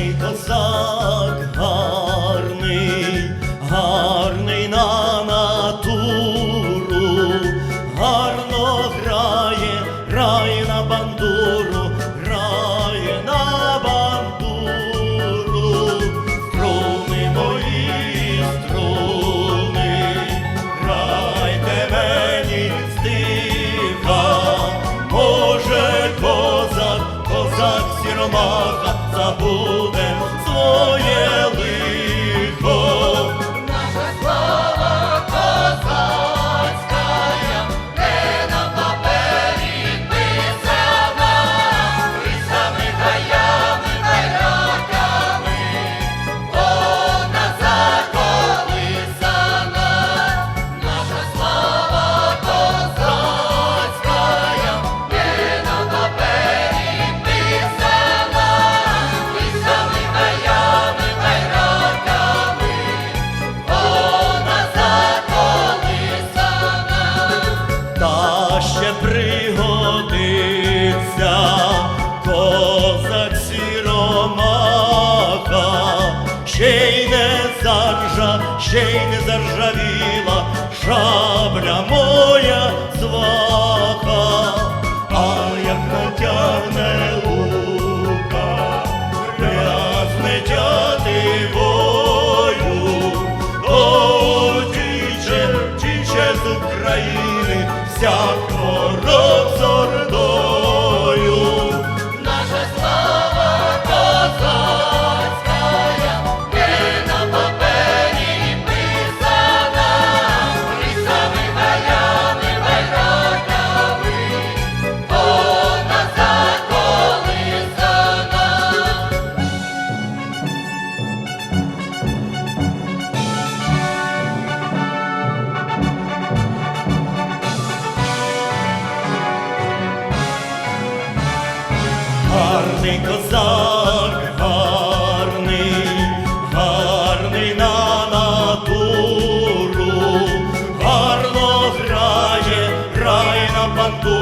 Sag та ще пригодиться козак сіромаха, ще й не заржа, ще й не заржавіла, шабля моя зва. isyan korup zorlu козак гарний, гарний на натуру, гарно грає, грає на панту.